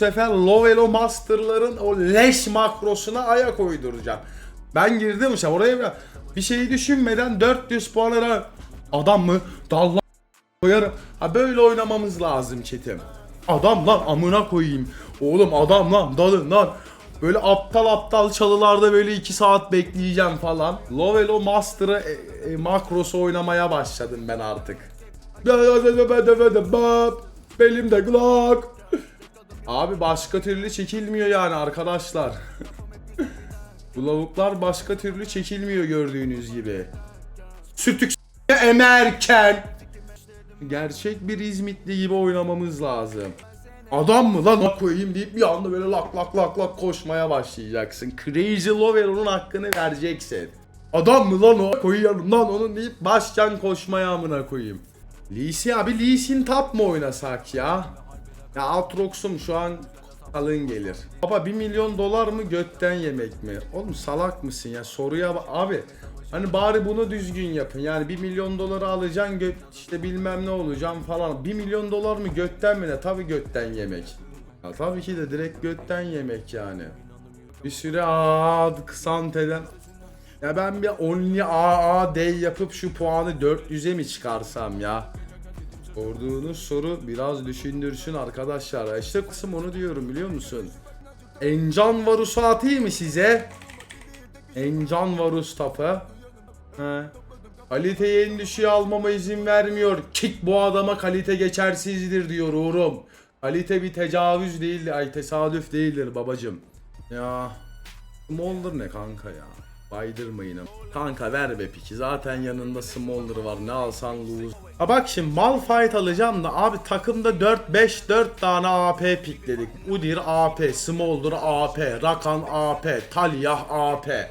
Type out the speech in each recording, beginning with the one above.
sefer Lovelo Master'ların o leş makrosuna ayak uyduracağım. Ben girdim işte oraya bir, bir şeyi düşünmeden 400 puan ara- adam mı? Dalla koyarım. Ha böyle oynamamız lazım çetim. Adam lan amına koyayım. Oğlum adam lan dalın lan. Böyle aptal aptal çalılarda böyle 2 saat bekleyeceğim falan. Lovelo Master'ı e, e, makrosu oynamaya başladım ben artık. Belimde Glock. Abi başka türlü çekilmiyor yani arkadaşlar. Bu lavuklar başka türlü çekilmiyor gördüğünüz gibi. Sütük emerken. Gerçek bir İzmitli gibi oynamamız lazım. Adam mı lan koyayım deyip bir anda böyle lak lak lak lak koşmaya başlayacaksın. Crazy Lovero'nun hakkını vereceksin. Adam mı lan o koyayım lan onu deyip başcan koşmaya amına koyayım. Lee Sin abi Lee Sin tap mı oynasak ya? Ya Aatrox'um şu an kalın gelir. Baba 1 milyon dolar mı götten yemek mi? Oğlum salak mısın ya soruya abi. Hani bari bunu düzgün yapın. Yani 1 milyon doları alacaksın göt işte bilmem ne olacağım falan. 1 milyon dolar mı götten mi ne? Tabii götten yemek. Ya tabii ki de direkt götten yemek yani. Bir süre aa kısanteden ya ben bir only AA day yapıp şu puanı 400'e mi çıkarsam ya? Sorduğunuz soru biraz düşündürsün arkadaşlar. İşte kısım onu diyorum biliyor musun? Encan Varus'u atayım mı size? Encan Varus tapı. He. Kaliteyi en almama izin vermiyor. Kick bu adama kalite geçersizdir diyor Uğur'um. Kalite bir tecavüz değildir. Ay tesadüf değildir babacım. Ya. Smolder ne kanka ya? Baydırmayın. Kanka ver be piki. Zaten yanında Smolder var. Ne alsan lose. Ha bak şimdi Malphite alacağım da abi takımda 4 5 4 tane AP pikledik. Udyr AP, Smolder AP, Rakan AP, Talyah AP.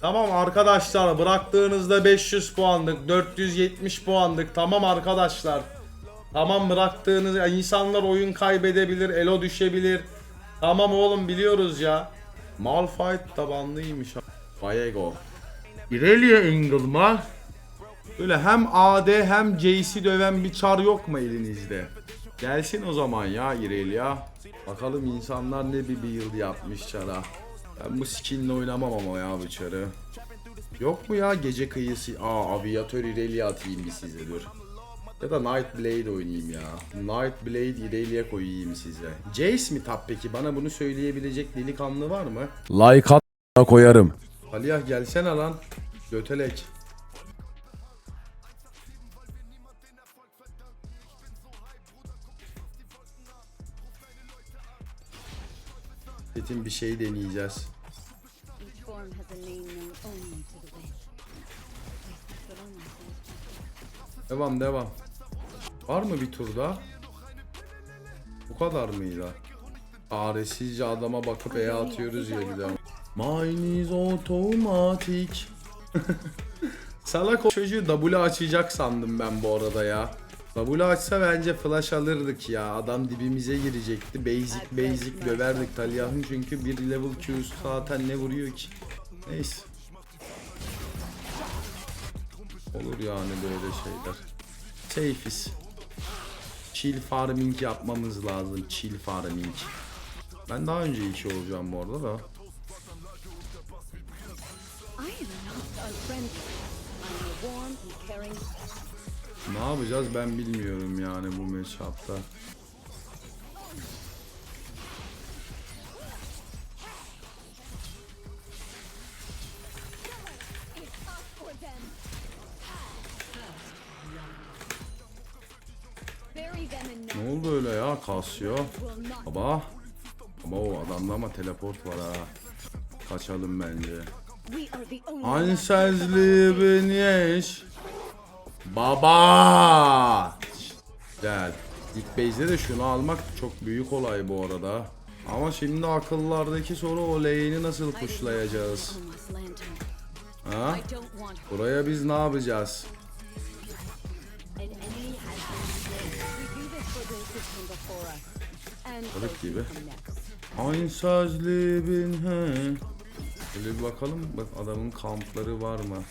Tamam arkadaşlar bıraktığınızda 500 puanlık 470 puanlık tamam arkadaşlar. Tamam bıraktığınız ya insanlar oyun kaybedebilir, elo düşebilir. Tamam oğlum biliyoruz ya. Malphite tabanlıymış. Viego. Irelia mı? Böyle hem AD hem JC döven bir çar yok mu elinizde? Gelsin o zaman ya Irelia. Bakalım insanlar ne bir build yapmış çara. Ben bu skinle oynamam ama ya bu çarı. Yok mu ya gece kıyısı? Aa aviatör Irelia atayım bir size dur. Ya da Night Blade oynayayım ya. Night Blade Irelia koyayım size. Jace mi tap peki? Bana bunu söyleyebilecek delikanlı var mı? Like at koyarım. Aliyah gelsene lan. Götelek. Metin bir şey deneyeceğiz. Devam devam. Var mı bir tur daha? Bu kadar mıydı? Çaresizce adama bakıp E atıyoruz ya bir de. Mine is automatic. Salak çocuğu W açacak sandım ben bu arada ya. W açsa bence flash alırdık ya. Adam dibimize girecekti. Basic basic döverdik Talyah'ın çünkü bir level Q'su zaten ne vuruyor ki. Neyse. Olur yani böyle şeyler. Safe'iz. Chill farming yapmamız lazım. Chill farming. Ben daha önce iki olacağım bu arada da. Ne yapacağız ben bilmiyorum yani bu matchup'ta. Ne oldu öyle ya Casio? Baba. Baba o adamda ama teleport var ha. Kaçalım bence. We are the Baba. Gel. İlk base'de de şunu almak çok büyük olay bu arada. Ama şimdi akıllardaki soru o lane'i nasıl pushlayacağız? Ha? Buraya biz ne yapacağız? Balık gibi. next. Ansezli bin he. Şöyle bir bakalım bak adamın kampları var mı?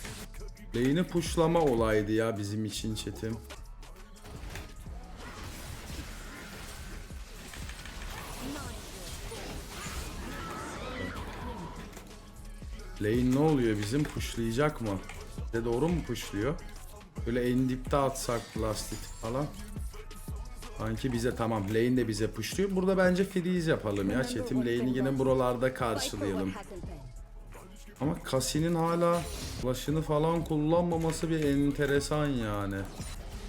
Lane'i pushlama olaydı ya bizim için çetim. Lane ne oluyor bizim pushlayacak mı? De doğru mu pushluyor? Böyle en dipte atsak plastik falan. Sanki bize tamam lane de bize pushluyor. Burada bence freeze yapalım ya. Çetim lane'i yine buralarda karşılayalım. Ama Kasi'nin hala flash'ını falan kullanmaması bir enteresan yani.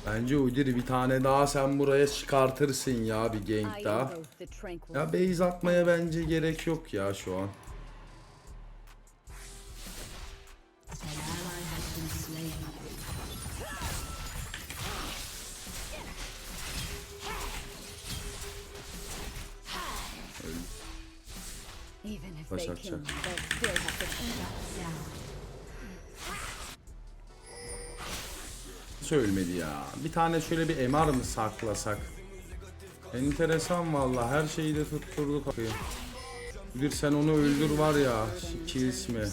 Bence Udyr bir tane daha sen buraya çıkartırsın ya bir gank daha. Ya base atmaya bence gerek yok ya şu an. Hiç ölmedi ya. Bir tane şöyle bir MR mı saklasak? Enteresan valla her şeyi de tutturduk. Bir sen onu öldür var ya. Kills mi?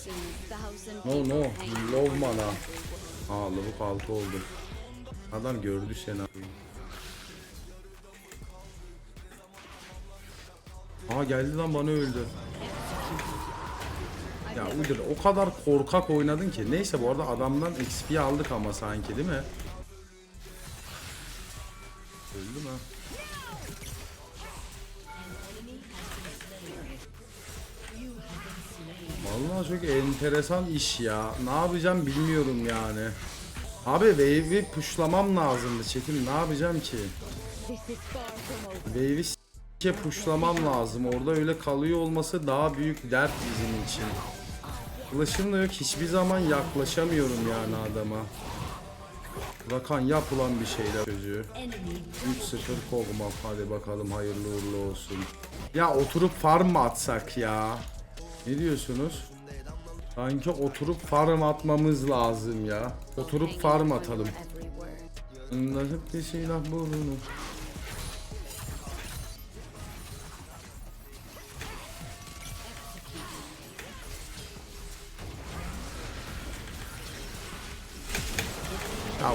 No no. Love mana. Aa lavuk altı oldu. Adam gördü seni. Aa geldi lan bana öldü. Ya Udyr o kadar korkak oynadın ki. Neyse bu arada adamdan XP aldık ama sanki değil mi? Öldü mü? Vallahi çok enteresan iş ya. Ne yapacağım bilmiyorum yani. Abi wave'i pushlamam lazımdı Çetin. Ne yapacağım ki? Wave'i s**ke pushlamam lazım. Orada öyle kalıyor olması daha büyük dert bizim için. Flash'ım da yok. Hiçbir zaman yaklaşamıyorum yani adama. Rakan yap ulan bir şeyler çocuğu. 3-0 kovma. Hadi bakalım hayırlı uğurlu olsun. Ya oturup farm mı atsak ya? Ne diyorsunuz? Sanki oturup farm atmamız lazım ya. Oturup farm atalım. Nasip bir silah bulunur.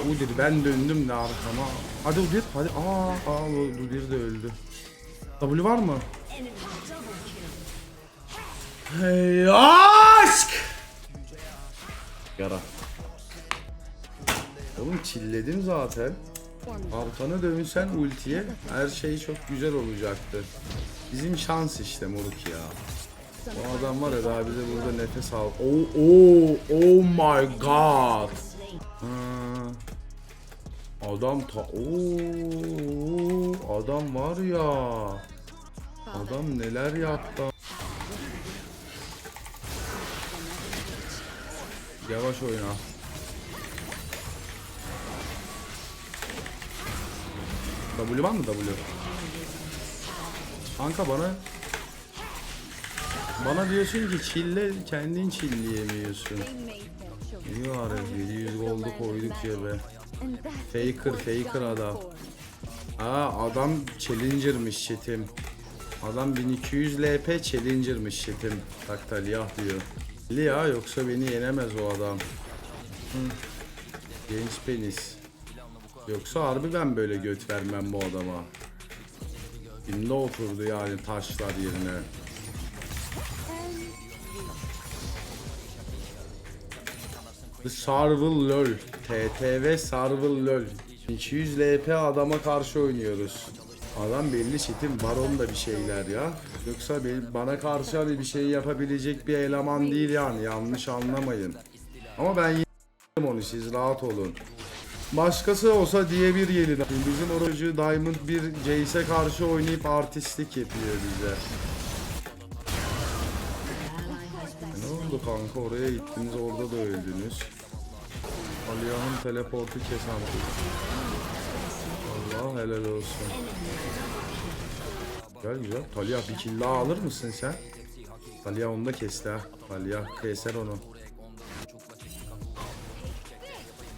Ya Udyr ben döndüm de arkama. Hadi Udyr hadi. Aa, aa Udyr de öldü. W var mı? Hey aşk! Yara. Oğlum çilledim zaten. Arkana dönsen ultiye her şey çok güzel olacaktı. Bizim şans işte moruk ya. O adam var ya daha bize burada nefes al. Oh, oh, oh my god. Ha. Adam ta Oo, adam var ya. Adam neler yaptı. Yavaş oyna. W var mı W? Kanka bana bana diyorsun ki çille kendin çilleyemiyorsun. İyi ya 700 gold'u koyduk cebe. Faker, faker adam. Aa adam challenger'mış çetim. Adam 1200 LP challenger'mış çetim. Bak Taliyah diyor. Lia yoksa beni yenemez o adam. Hı. Genç penis. Yoksa harbi ben böyle göt vermem bu adama. Kimde oturdu yani taşlar yerine. Sarvel LOL. TTV Sarvel LOL. 200 LP adama karşı oynuyoruz. Adam belli çetin baron da bir şeyler ya. Yoksa bana karşı hani bir şey yapabilecek bir eleman değil yani yanlış anlamayın. Ama ben yedim onu siz rahat olun. Başkası olsa diye bir yelin. Bizim orucu Diamond bir Jace'e karşı oynayıp artistlik yapıyor bize. Ne oldu kanka oraya gittiniz orada da öldünüz. Aliyah'ın teleportu kesen. Allah helal olsun. Güzel güzel. Taliyah bir kill daha alır mısın sen? Taliyah onu da kesti ha. Taliyah keser onu.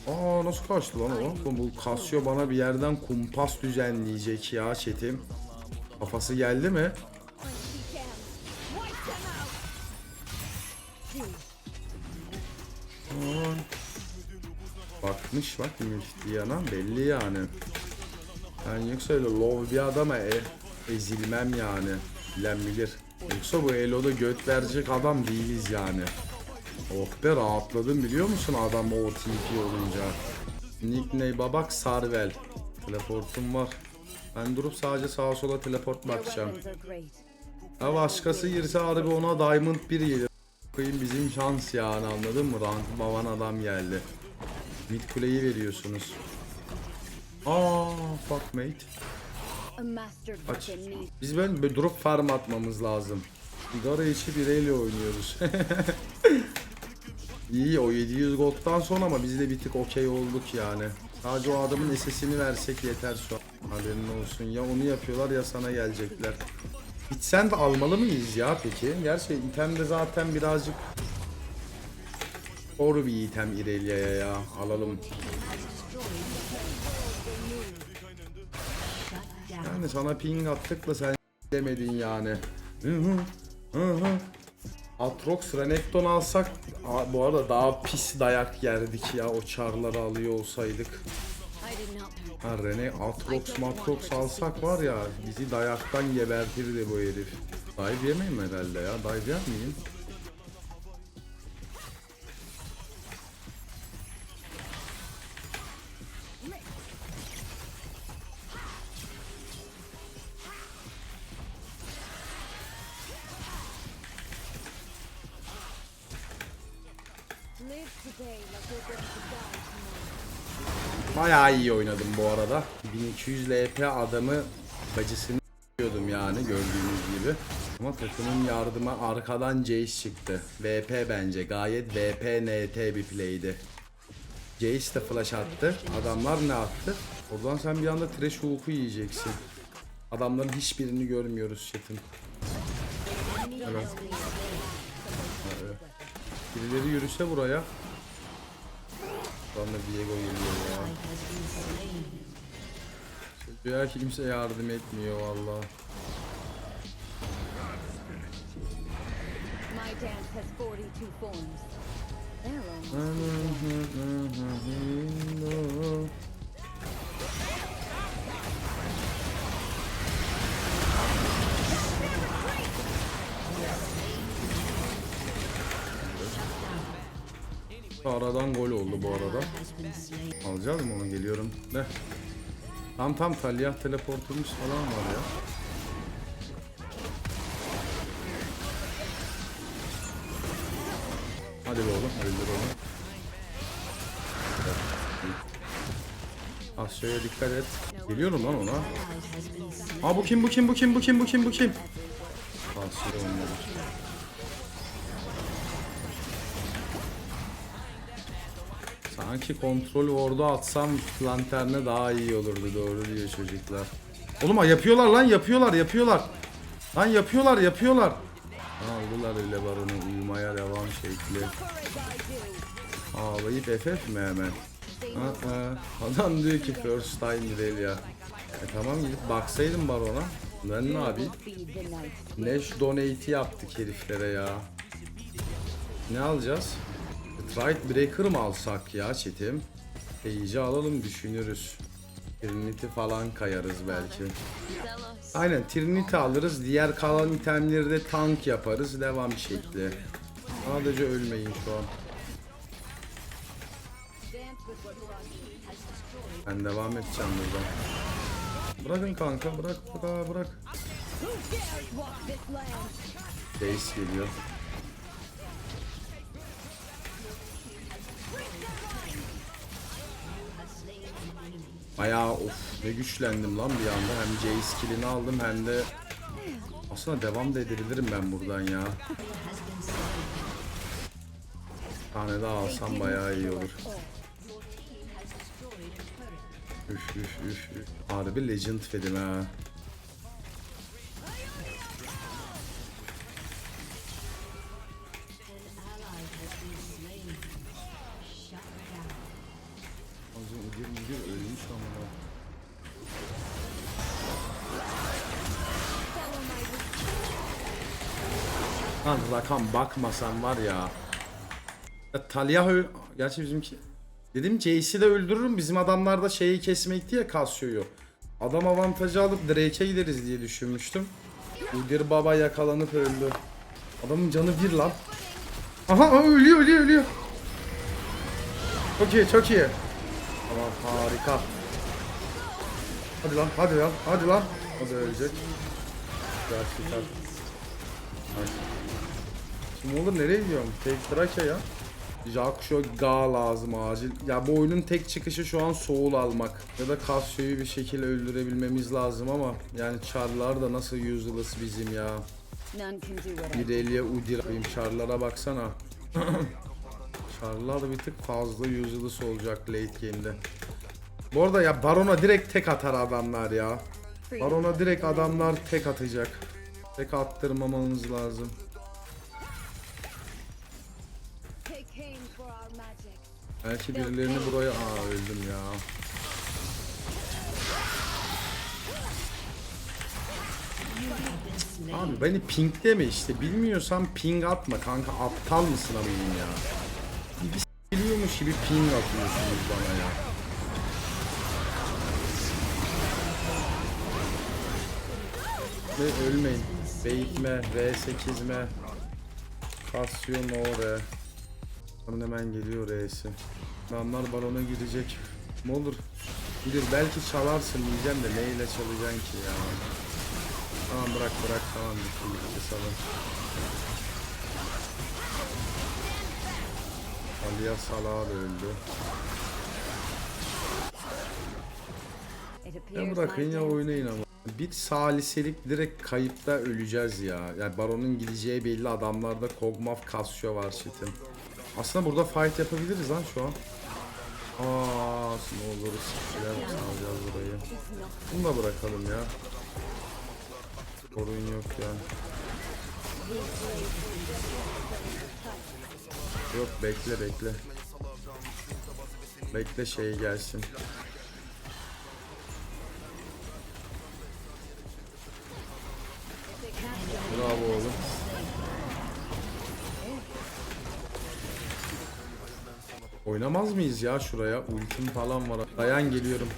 Aa nasıl kaçtı lan o? Bu Casio bana bir yerden kumpas düzenleyecek ya çetim. Kafası geldi mi? Aa, Bakmış bak Müftiyana belli yani. Ben yoksa öyle low bir adama e, ezilmem yani. Bilen bilir. Yoksa bu Elo'da göt verecek adam değiliz yani. Oh be rahatladım biliyor musun adam o TP olunca. Nickname babak Sarvel. Teleportum var. Ben durup sadece sağa sola teleport bakacağım. Ha başkası girse harbi ona Diamond 1 gelir. Koyayım bizim şans yani anladın mı? Rank baban adam geldi. Mid kuleyi veriyorsunuz. Aa fuck mate. Aç. Biz böyle bir drop farm atmamız lazım. Sigara içi bireyle oynuyoruz. İyi o 700 gold'dan sonra ama biz de bir tık okey olduk yani. Sadece o adamın SS'ini versek yeter şu an. Haberin olsun ya onu yapıyorlar ya sana gelecekler. Hiç sen de almalı mıyız ya peki? Gerçi item de zaten birazcık Doğru bir item İrelia'ya ya. Alalım. Yani sana ping attık da sen demedin yani. Hı hı. Hı hı. Atrox Renekton alsak bu arada daha pis dayak yerdik ya o çarları alıyor olsaydık. Ha Rene Atrox Matrox alsak var ya bizi dayaktan gebertirdi bu herif. Dive yemeyeyim herhalde ya. Dive yer miyim? Bayağı iyi oynadım bu arada. 1200 LP adamı bacısını diyordum yani gördüğünüz gibi. Ama takımın yardıma arkadan Jace çıktı. VP bence. Gayet VP NT bir play'di. Jace de flash attı. Adamlar ne attı? Oradan sen bir anda trash hook'u yiyeceksin. Adamların hiçbirini görmüyoruz chat'in. Evet. Evet. Birileri yürüse buraya. Buradan da Diego geliyor ya. Çocuğa kimse yardım etmiyor valla. My Aradan gol oldu bu arada. Alacağız mı onu geliyorum. Ne? Tam tam Talyah teleportumuz falan var ya. Hadi be oğlum öldür onu. Asya'ya dikkat et. Geliyorum lan ona. Aa bu kim bu kim bu kim bu kim bu kim bu kim? Asya oynuyor. Sanki kontrol ward'u atsam lanterne daha iyi olurdu doğru diyor çocuklar. Oğlum yapıyorlar lan yapıyorlar yapıyorlar. Lan yapıyorlar yapıyorlar. Aldılar öyle baronu uyumaya devam şekli. Ağlayıp FF mi hemen? Aa, adam diyor ki first time değil ya. E tamam gidip baksaydım barona. Ben ne night. Neş donate'i yaptık heriflere ya. Ne alacağız? Trite Breaker mı alsak ya çetim? Page'i alalım düşünürüz. Trinity falan kayarız belki. Aynen Trinity alırız. Diğer kalan itemleri tank yaparız. Devam şekli. Sadece ölmeyin şu an. Ben devam edeceğim buradan. Bırakın kanka bırak bırak bırak. Base geliyor. Bayağı of ne güçlendim lan bir anda. Hem J skillini aldım hem de aslında devam da edebilirim ben buradan ya. Bir tane daha alsam bayağı iyi olur. Üf üf üf. Harbi legend fedim ha. Lan rakam bakmasan var ya. ya Talyah öl... Gerçi bizimki... Dedim Jace'i de öldürürüm. Bizim adamlar da şeyi kesmekti ya Casio'yu. Adam avantajı alıp Drake'e gideriz diye düşünmüştüm. Udyr Baba yakalanıp öldü. Adamın canı bir lan. Aha, ölüyor ölüyor ölüyor. Çok iyi çok iyi. Tamam harika. Hadi lan hadi lan hadi lan. O da ölecek. Süper. Hadi. Şimdi olur nereye gidiyorum? Tek Drake ya. Jaksho Ga lazım acil. Ya bu oyunun tek çıkışı şu an Soul almak. Ya da Casio'yu bir şekilde öldürebilmemiz lazım ama yani Char'lar da nasıl useless bizim ya. Irelia Udyr benim Char'lara baksana. Char'lar bir tık fazla useless olacak late game'de. Bu arada ya Baron'a direkt tek atar adamlar ya. Baron'a direkt adamlar tek atacak. Tek attırmamamız lazım. Belki birilerini buraya... Aa öldüm ya. Abi beni ping deme işte. Bilmiyorsan ping atma kanka. Aptal mısın amayım ya? Bir biliyormuş gibi ping atıyorsunuz bana ya. Ve ölmeyin. Beyitme, V8'me. Casio Nore. Baron hemen geliyor R'si. Adamlar barona girecek. Ne olur. Bilir belki çalarsın diyeceğim de neyle çalacaksın ki ya. Tamam bırak bırak tamam bitti salın. Aliya Salah da öldü. Ya bırakın ya oynayın ama. Bir saliselik direkt kayıpta öleceğiz ya. Yani Baron'un gideceği belli adamlarda Kog'Maw Cassio var shit'in. Aslında burada fight yapabiliriz lan şu an. Aa, ne olur siktiler alacağız burayı. Bunu da bırakalım ya. Sorun yok ya. Yok bekle bekle. Bekle şey gelsin. Oynamaz mıyız ya şuraya? Ultim falan var. Dayan geliyorum.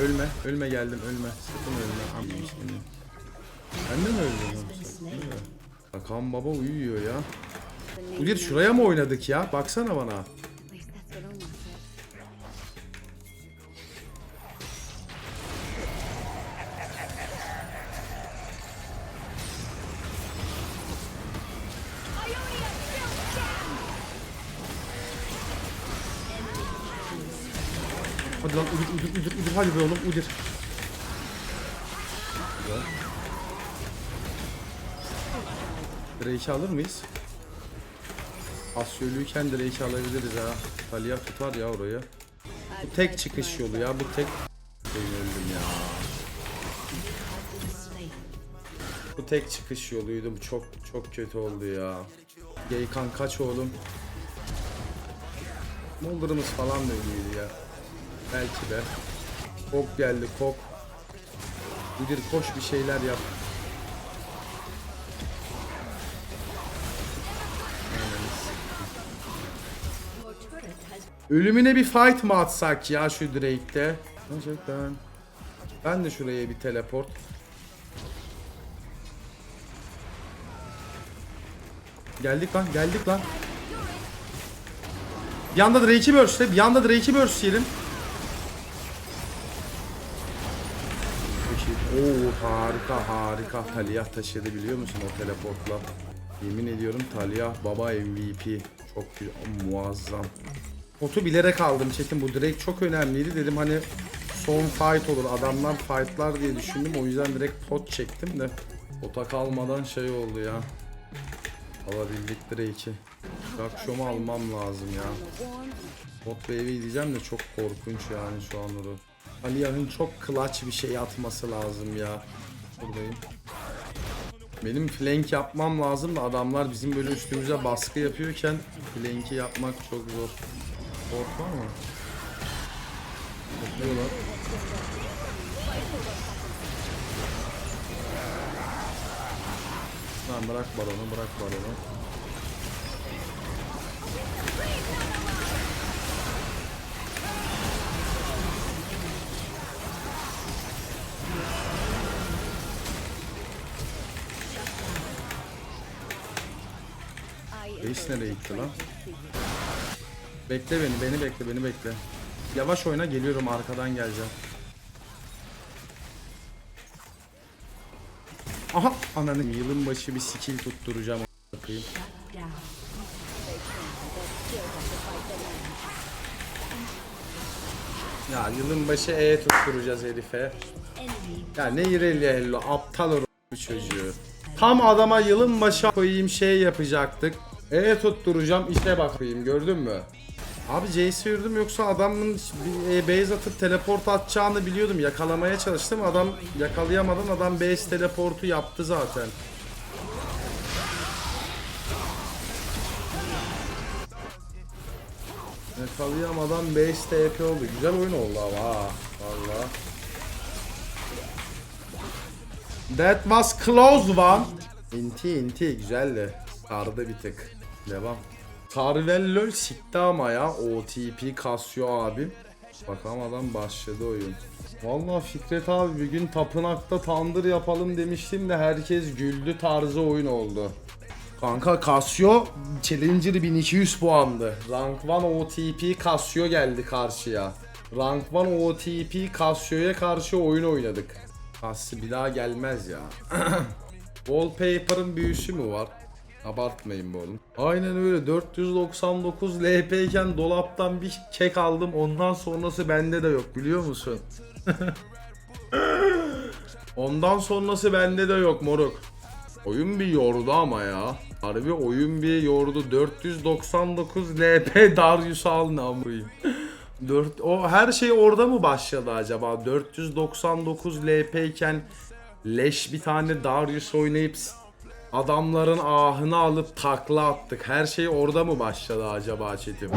Ölme, ölme geldim, ölme. Sakın ölme. Anlamış beni. Ben de mi öldüm? Hakan baba uyuyor ya. Ulir şuraya mı oynadık ya? Baksana bana. Hadi be oğlum Udir. Drake'i alır mıyız? Asyölüyken Drake'i alabiliriz ha. Talia tutar ya orayı. Bu tek çıkış yolu ya. Bu tek... Benim öldüm ya. Bu tek çıkış yoluydu. Bu çok çok kötü oldu ya. Geykan kaç oğlum? Molder'ımız falan da iyiydi ya. Belki de. Kok geldi kok. Müdür koş bir şeyler yap. Ölümüne bir fight mı atsak ya şu Drake'te? Gerçekten. Ben de şuraya bir teleport. Geldik lan geldik lan. Bir anda Drake'i burst'e, bir anda Drake'i burst'leyelim. Oo harika harika. Talia taşıdı biliyor musun o teleportla? Yemin ediyorum Talia baba MVP. Çok muazzam. Potu bilerek aldım Çetin bu direkt çok önemliydi dedim hani son fight olur adamlar fightlar diye düşündüm o yüzden direkt pot çektim de pota kalmadan şey oldu ya alabildik Drake'i Rakşom'u almam lazım ya Bot wave'i diyeceğim de çok korkunç yani şu an onu. Aliyah'ın çok clutch bir şey atması lazım ya. Buradayım. Benim flank yapmam lazım da adamlar bizim böyle üstümüze baskı yapıyorken flank'i yapmak çok zor. Var mı? Bekliyorlar. Lan bırak baronu bırak baronu. Nereye gitti lan? Bekle beni, beni bekle, beni bekle. Yavaş oyna geliyorum arkadan geleceğim. Aha ananı yılın başı bir skill tutturacağım bakayım. Ya yılın başı E tutturacağız herife. Ya ne İrelia hello aptal bu çocuğu. Tam adama yılın başı koyayım şey yapacaktık. E tutturacağım işe bakayım gördün mü? Abi Jace'i yürüdüm yoksa adamın e, base atıp teleport atacağını biliyordum. Yakalamaya çalıştım. Adam yakalayamadan adam base teleportu yaptı zaten. Yakalayamadan base TP oldu. Güzel oyun oldu ama ha. Valla. That was close one. Inti inti güzeldi. Sardı bir tık. Devam. Carvello sikti ama ya. OTP kasıyor abi. Bakalım adam başladı oyun. Vallahi Fikret abi bir gün tapınakta tandır yapalım demiştim de herkes güldü tarzı oyun oldu. Kanka Casio Challenger 1200 puandı. Rank 1 OTP Casio geldi karşıya. Rank 1 OTP Casio'ya karşı oyun oynadık. Casio bir daha gelmez ya. Wallpaper'ın büyüsü mü var? Abartmayın bu oğlum. Aynen öyle 499 LP iken dolaptan bir kek aldım ondan sonrası bende de yok biliyor musun? Ondan sonrası bende de yok moruk. Oyun bir yordu ama ya. Harbi oyun bir yordu. 499 LP Darius al namuruyum. 4 o her şey orada mı başladı acaba? 499 LP iken leş bir tane Darius oynayıp adamların ahını alıp takla attık. Her şey orada mı başladı acaba çetim?